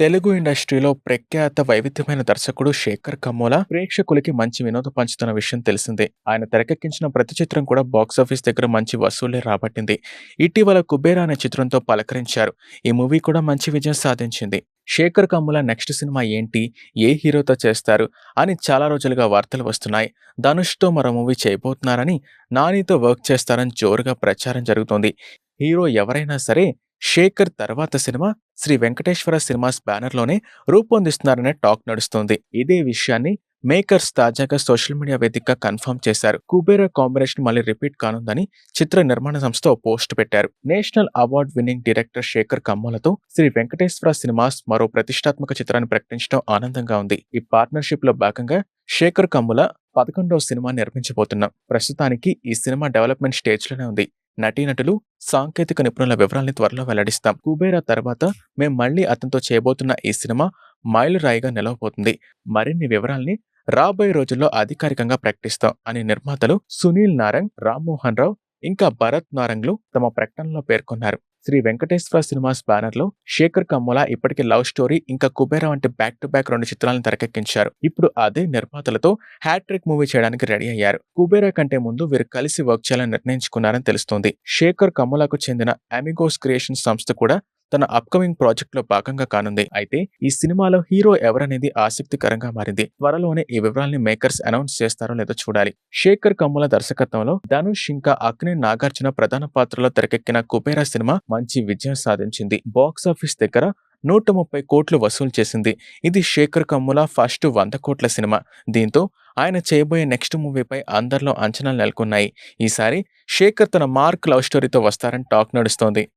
తెలుగు ఇండస్ట్రీలో ప్రఖ్యాత వైవిధ్యమైన దర్శకుడు శేఖర్ కమ్మోలా ప్రేక్షకులకి మంచి వినోదం పంచుతున్న విషయం తెలిసిందే. ఆయన తెరకెక్కించిన ప్రతి చిత్రం కూడా బాక్సాఫీస్ దగ్గర మంచి వసూళ్ళే రాబట్టింది. ఇటీవల కుబేరా అనే చిత్రంతో పలకరించారు. ఈ మూవీ కూడా మంచి విజయం సాధించింది. శేఖర్ కమ్ముల నెక్స్ట్ సినిమా ఏంటి? ఏ హీరోతో చేస్తారు? అని చాలా రోజులుగా వార్తలు వస్తున్నాయి. ధనుష్తో మరో మూవీ చేయబోతున్నారని నానితో వర్క్ చేస్తారని జోరుగా ప్రచారం జరుగుతోంది. హీరో ఎవరైనా సరే శేఖర్ తర్వాత సినిమా శ్రీ వెంకటేశ్వర సినిమాస్ బ్యానర్లోనే రూపొందిస్తున్నారనే టాక్ నడుస్తోంది. ఇదే విషయాన్ని మేకర్స్ తాజాగా సోషల్ మీడియా వేదికగా కన్ఫర్మ్ చేశారు. కుబేరా కాంబినేషన్ మళ్ళీ రిపీట్ కానుందని చిత్ర నిర్మాణ సంస్థ పోస్ట్ పెట్టారు. National award winning director Shekhar కమ్మలతో Sri Venkateswara cinemas మరో ప్రతిష్టాత్మక చిత్రాన్ని ప్రకటించడం ఆనందంగా ఉంది. ఈ పార్ట్నర్షిప్లో భాగంగా శేఖర్ కమ్ముల పదకొండవ సినిమా నిర్మించబోతున్నాం. ప్రస్తుతానికి ఈ సినిమా డెవలప్మెంట్ స్టేజ్లోనే ఉంది. నటీనటులు సాంకేతిక నిపుణుల వివరాల్ని త్వరలో వెల్లడిస్తాం. కుబేరా తర్వాత మేము మళ్ళీ అతనితో చేయబోతున్న ఈ సినిమా మైలురాయిగా నిలవబోతుంది. మరిన్ని వివరాల్ని రాబోయే రోజుల్లో అధికారికంగా ప్రకటిస్తాం అని నిర్మాతలు సునీల్ నారంగ్ రామ్మోహన్ రావు ఇంకా భరత్ నారంగ్లు తమ ప్రకటనలో పేర్కొన్నారు. శ్రీ వెంకటేశ్వర సినిమాస్ బ్యానర్లో శేఖర్ కమ్ముల ఇప్పటికే లవ్ స్టోరీ ఇంకా కుబేరా వంటి బ్యాక్ టు బ్యాక్ రెండు చిత్రాలను తెరకెక్కించారు. ఇప్పుడు అదే నిర్మాతలతో హ్యాట్రిక్ మూవీ చేయడానికి రెడీ అయ్యారు. కుబేరా కంటే ముందు వీరు కలిసి వర్క్ చేయాలని నిర్ణయించుకున్నారని తెలుస్తోంది. శేఖర్ కమ్ములకు చెందిన అమిగోస్ క్రియేషన్ సంస్థ కూడా తన అప్కమింగ్ ప్రాజెక్ట్లో భాగంగా కానుంది. అయితే ఈ సినిమాలో హీరో ఎవరనేది ఆసక్తికరంగా మారింది. త్వరలోనే ఈ వివరాల్ని మేకర్స్ అనౌన్స్ చేస్తారో లేదో చూడాలి. శేఖర్ కమ్ముల దర్శకత్వంలో ధనుష్ ఇంకా అగ్ని నాగార్జున ప్రధాన పాత్రలో తెరకెక్కిన కుబేరా సినిమా మంచి విజయం సాధించింది. బాక్స్ ఆఫీస్ దగ్గర నూట ముప్పై కోట్లు వసూలు చేసింది. ఇది శేఖర్ కమ్ముల ఫస్ట్ వంద కోట్ల సినిమా. దీంతో ఆయన చేయబోయే నెక్స్ట్ మూవీపై అందరిలో అంచనాలు నెలకొన్నాయి. ఈసారి శేఖర్ తన మార్క్ లవ్ స్టోరీతో వస్తారని టాక్ నడుస్తోంది.